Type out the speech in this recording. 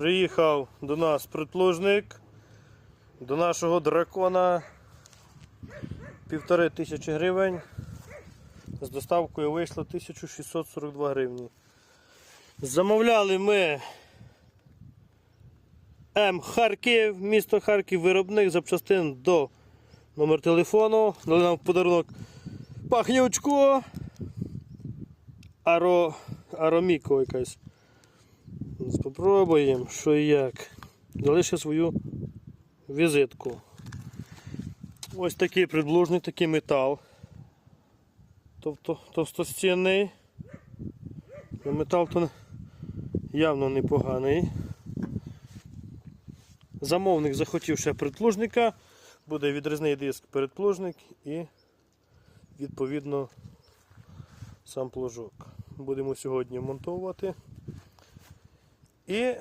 Приїхав до нас притлужник, до нашого дракона. Півтори тисячі гривень. З доставкою вийшло 1642 гривні. Замовляли ми М. Харків, місто Харків, виробник запчастин до номер телефону. Дали нам в подарунок пахнючку. Аро, ароміко якась. Спробуємо, що і як. Ще свою візитку. Ось такий приблужний, такий метал. Тобто товстостінний. Ну, Метал то явно непоганий. Замовник захотів ще предплужника, буде відрізний диск передплужник і відповідно сам плужок. Будемо сьогодні монтувати. І